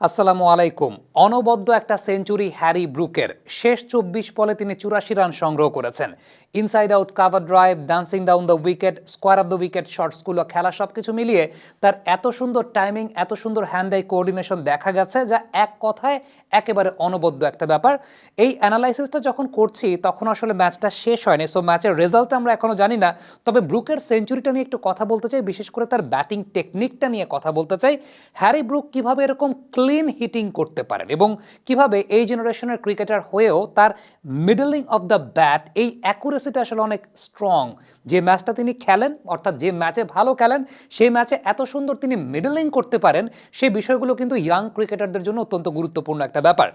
আসসালামু আলাইকুম। অনবদ্য একটা সেঞ্চুরি হ্যারি ব্রুকের। শেষ চব্বিশ বলে তিনি চুরাশি রান সংগ্রহ করেছেন। Inside out cover drive dancing down the wicket square off the wicket শর্টসগুলো খেলা সব কিছু মিলিয়ে তার এত সুন্দর টাইমিং এত সুন্দর হ্যান্ড আই কোঅর্ডিনেশন দেখা গেছে যা এক কথায় একেবারে অনবদ্য একটা ব্যাপার। এই অ্যানালাইসিসটা যখন করছি, তখন আসলে ম্যাচটা শেষ হয়নি। সো ম্যাচের রেজাল্ট আমরা এখনও জানি না। তবে ব্রুকের সেঞ্চুরিটা নিয়ে একটু কথা বলতে চাই, বিশেষ করে তার ব্যাটিং টেকনিকটা নিয়ে কথা বলতে চাই। হ্যারি ব্রুক কীভাবে এরকম ক্লিন হিটিং করতে পারেন? এবং কীভাবে এই জেনারেশনের ক্রিকেটার হয়েও তার মিডলিং অফ দ্য ব্যাট এই অ্যাকুরেসিটা আসলে অনেক স্ট্রং যে ম্যাচটা তিনি খেলেন, অর্থাৎ যে ম্যাচে ভালো খেলেন, সেই ম্যাচে এত সুন্দর তিনি মিডলিং করতে পারেন, সেই বিষয়গুলো কিন্তু ইয়াং ক্রিকেটারদের জন্য অত্যন্ত গুরুত্বপূর্ণ একটা ব্যাপার।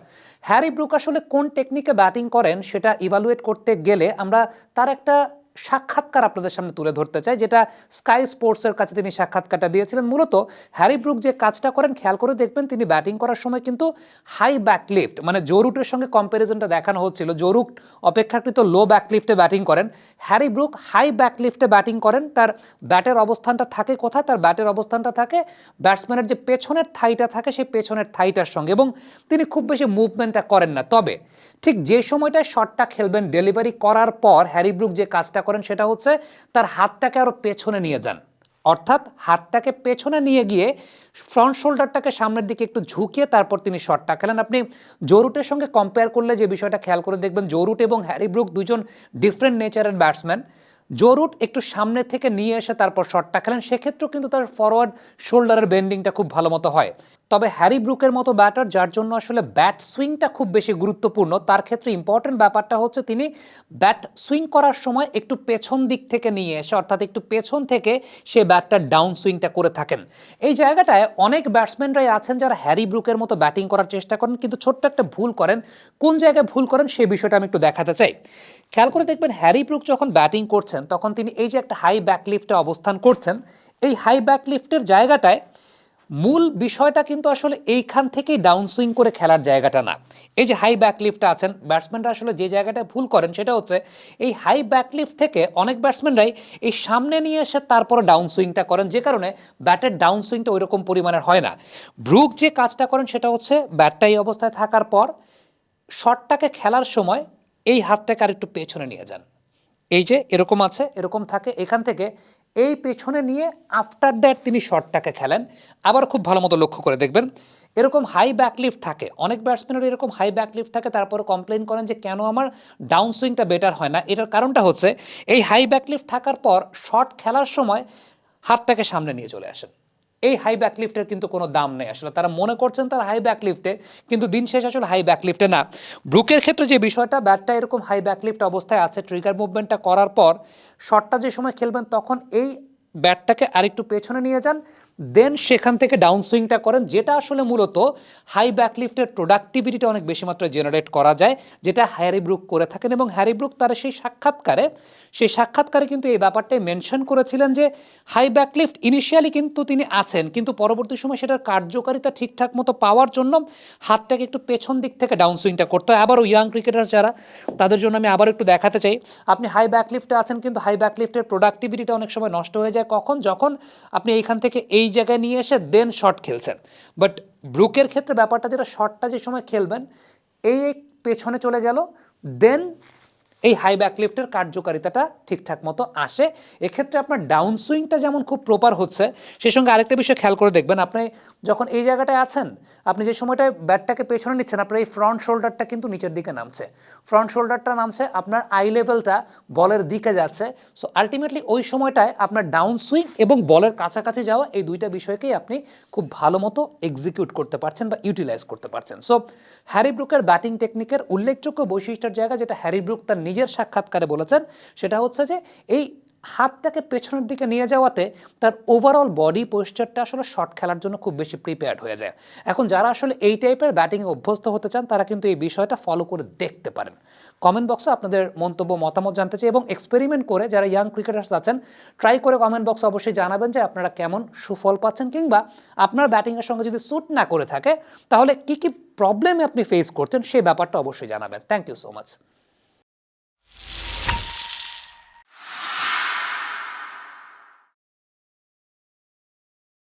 হ্যারি ব্রুক আসলে কোন টেকনিকে ব্যাটিং করেন, সেটা ইভালুয়েট করতে গেলে আমরা তার একটা সাক্ষাৎকার আপনাদের সামনে তুলে ধরতে চাই, যেটা স্কাই স্পোর্টসের কাছে তিনি সাক্ষাৎকারটা দিয়েছিলেন। মূলত হ্যারি ব্রুক যে কাজটা করেন, খেয়াল করে দেখবেন তিনি ব্যাটিং করার সময় কিন্তু হাই ব্যাকলিফট মানে জোরুটের সঙ্গে কম্প্যারিজনটা দেখানো হচ্ছিল। জোরুট অপেক্ষাকৃত লো ব্যাকলিফটে ব্যাটিং করেন। হ্যারি ব্রুক হাই ব্যাকলিফটে ব্যাটিং করেন। তার ব্যাটের অবস্থানটা থাকে কোথায়? তার ব্যাটের অবস্থানটা থাকে ব্যাটসম্যানের যে পেছনের থাইটা থাকে, সেই পেছনের থাইটার সঙ্গে এবং তিনি খুব বেশি মুভমেন্টটা করেন না। তবে ঠিক যে সময়টায় শটটা খেলবেন ডেলিভারি করার পর হ্যারি ব্রুক যে কাজটা করেন সেটা হচ্ছে তার হাতটাকে আরও পেছনে নিয়ে যান। অর্থাৎ হাতটাকে পেছনে নিয়ে গিয়ে ফ্রন্ট শোল্ডারটাকে সামনের দিকে একটু ঝুঁকিয়ে তারপর তিনি শটটা খেলেন আপনি জোরুটের সঙ্গে কম্পেয়ার করলে যে বিষয়টা খেয়াল করে দেখবেন, জোরুট এবং হ্যারি ব্রুক দুজন ডিফারেন্ট নেচারের ব্যাটসম্যান জোরুট একটু সামনে থেকে নিয়ে এসে তারপর শটটা খেলেন। সেক্ষেত্রেও কিন্তু তার ফরওয়ার্ড শোল্ডারের বেন্ডিংটা খুব ভালো মতো হয়। তবে হ্যারি ব্রুকের মতো ব্যাটার যার জন্য আসলে ব্যাট সুইংটা খুব বেশি গুরুত্বপূর্ণ, তার ক্ষেত্রে ইম্পর্টেন্ট ব্যাপারটা হচ্ছে তিনি ব্যাট সুইং করার সময় একটু পেছন দিক থেকে নিয়ে এসে, অর্থাৎ একটু পেছন থেকে সে ব্যাটটার ডাউন সুইংটা করে থাকেন। এই জায়গাটায় অনেক ব্যাটসম্যানরাই আছেন যারা হ্যারি ব্রুকের মতো ব্যাটিং করার চেষ্টা করেন, কিন্তু ছোট্ট একটা ভুল করেন। কোন জায়গায় ভুল করেন সেই বিষয়টা আমি একটু দেখাতে চাই। খেয়াল করে দেখবেন হ্যারি ব্রুক যখন ব্যাটিং করছেন, তখন তিনি এই যে একটা হাই ব্যাকলিফটে অবস্থান করছেন, এই হাই ব্যাকলিফটের জায়গাটায় মূল বিষয়টা কিন্তু আসলে এইখান থেকেই ডাউন সুইং করে খেলার জায়গাটা না। এই যে হাই ব্যাকলিফটটা আছেন ব্যাটসম্যানরা আসলে যে জায়গাটায় ভুল করেন সেটা হচ্ছে এই হাই ব্যাকলিফট থেকে অনেক ব্যাটসম্যানরাই এই সামনে নিয়ে এসে তারপরে ডাউন সুইংটা করেন, যে কারণে ব্যাটের ডাউন সুইংটা ওই রকম পরিমাণের হয় না। ব্রুক যে কাজটা করেন সেটা হচ্ছে ব্যাটটা এই অবস্থায় থাকার পর শটটাকে খেলার সময় এই হাতটাকে আরেকটু পেছনে নিয়ে যান। এই যে এরকম আছে, এরকম থাকে। এখান থেকে এই পেছনে নিয়ে আফটার দ্যাট তিনি শটটাকে খেলেন। আবার খুব ভালো মতো লক্ষ্য করে দেখবেন, এরকম হাই ব্যাকলিফট থাকে। অনেক ব্যাটসম্যানের এরকম হাই ব্যাকলিফট থাকে, তারপরে কমপ্লেন করেন যে, কেন আমার ডাউন সুইংটা বেটার হয় না? এটার কারণটা হচ্ছে, এই হাই ব্যাকলিফট থাকার পর শট খেলার সময় হাতটাকে সামনে নিয়ে চলে আসেন। এই হাই ব্যাকলিফটের কিন্তু কোনো দাম নেই। আসলে তারা মনে করছেন তার হাই ব্যাকলিফটে কিন্তু দিন শেষ আসলে হাই ব্যাকলিফটে না। ব্রুকের ক্ষেত্রে যে বিষয়টা ব্যাটটা এরকম হাই ব্যাকলিফট অবস্থায় আছে ট্রিগার মুভমেন্টটা করার পর শটটা যে সময় খেলবেন, তখন এই ব্যাটটাকে আরেকটু পেছনে নিয়ে যান। দেন সেখান থেকে ডাউন সুইংটা করেন, যেটা আসলে মূলত হাই ব্যাকলিফটের প্রোডাক্টিভিটিটা অনেক বেশি মাত্রায় জেনারেট করা যায়, যেটা হ্যারি ব্রুক করে থাকেন এবং হ্যারি ব্রুক তার সেই সাক্ষাৎকারে সেই সাক্ষাৎকারে কিন্তু এই ব্যাপারটাই মেনশন করেছিলেন যে হাই ব্যাকলিফট ইনিশিয়ালি কিন্তু তিনি আছেন, কিন্তু পরবর্তী সময় সেটার কার্যকারিতা ঠিকঠাক মতো পাওয়ার জন্য হাতটাকে একটু পেছন দিক থেকে ডাউন সুইংটা করতে হয়। আবারও ইয়াং ক্রিকেটার যারা, তাদের জন্য আমি আবার একটু দেখাতে চাই, আপনি হাই ব্যাকলিফটে আছেন কিন্তু হাই ব্যাকলিফটের প্রোডাক্টিভিটিটা অনেক সময় নষ্ট হয়ে যায়। কখন? যখন আপনি এইখান থেকে এই জায়গায় নিয়ে এসে দেন শট খেলছেন। বাট ব্রুকের ক্ষেত্রে ব্যাপারটা যেটা শটটা যে সময় খেলবেন, এই পেছনে চলে গেল দেন এই হাই ব্যাকলিফটের কার্যকারিতাটা ঠিকঠাক মতো আসে। এক্ষেত্রে আপনার ডাউন সুইংটা যেমন খুব প্রপার হচ্ছে সেই সঙ্গে আরেকটা বিষয় খেয়াল করে দেখবেন, আপনি যখন এই জায়গাটায় আছেন, আপনি যে সময়টায় ব্যাটটাকে পেছনে নিচ্ছেন, আপনার এই ফ্রন্ট শোল্ডারটা কিন্তু নিচের দিকে নামছে। ফ্রন্ট শোল্ডারটা নামছে, আপনার আই লেভেলটা বলের দিকে যাচ্ছে। সো আলটিমেটলি ওই সময়টায় আপনার ডাউন সুইং এবং বলের কাছাকাছি যাওয়া এই দুইটা বিষয়কেই আপনি খুব ভালো মতো এক্সিকিউট করতে পারছেন বা ইউটিলাইজ করতে পারছেন। সো হ্যারি ব্রুকের ব্যাটিং টেকনিকের উল্লেখযোগ্য বৈশিষ্ট্যের জায়গা যেটা হ্যারি ব্রুক তার নিজের সাক্ষাৎকারে বলেছেন, সেটা হচ্ছে যে এই হাতটাকে পেছনের দিকে নিয়ে যাওয়াতে তার ওভারঅল বডি পোস্টারটা আসলে শর্ট খেলার জন্য খুব বেশি প্রিপেয়ার্ড হয়ে যায়। এখন যারা আসলে এই টাইপের ব্যাটিংয়ে অভ্যস্ত হতে চান, তারা কিন্তু এই বিষয়টা ফলো করে দেখতে পারেন। কমেন্ট বক্সে আপনাদের মন্তব্য, মতামত জানতে চাই এবং এক্সপেরিমেন্ট করে যারা ইয়াং ক্রিকেটার্স আছেন ট্রাই করে কমেন্ট বক্সে অবশ্যই জানাবেন যে আপনারা কেমন সুফল পাচ্ছেন কিংবা আপনার ব্যাটিংয়ের সঙ্গে যদি স্যুট না করে থাকে, তাহলে কী কী প্রবলেমে আপনি ফেস করছেন সেই ব্যাপারটা অবশ্যই জানাবেন। Thank you so much